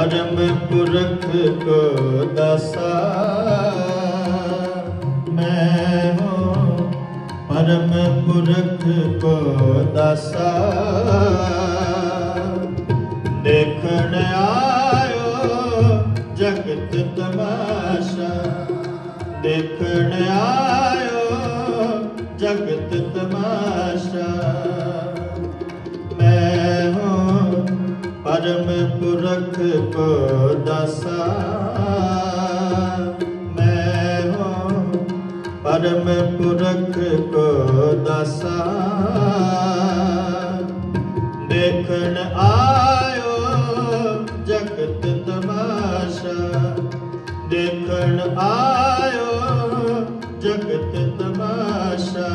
ਪਰਮ ਪੁਰਖ ਕੋ ਦਸਾ, ਮੈਂ ਹੂੰ ਪਰਮ ਪੁਰਖ ਕੋ ਦਸਾ। ਦੇਖਣ ਆਇਓ ਜਗਤ ਤਮਾਸ਼ਾ, ਦੇਖਣ ਆਇਓ ਜਗਤ ਤਮਾਸ਼ਾ। ਕਰਮ ਪੁਰਖ ਕੋ ਦਸਾ। ਮੈਂ ਹੋ ਪਰਮ ਪੁਰਖ ਕੋ ਦਸਾ। ਦੇਖਣ ਆਇਓ ਜਗਤ ਤਮਾਸ਼ਾ। ਦੇਖਣ ਆਇਓ ਜਗਤ ਤਮਾਸ਼ਾ।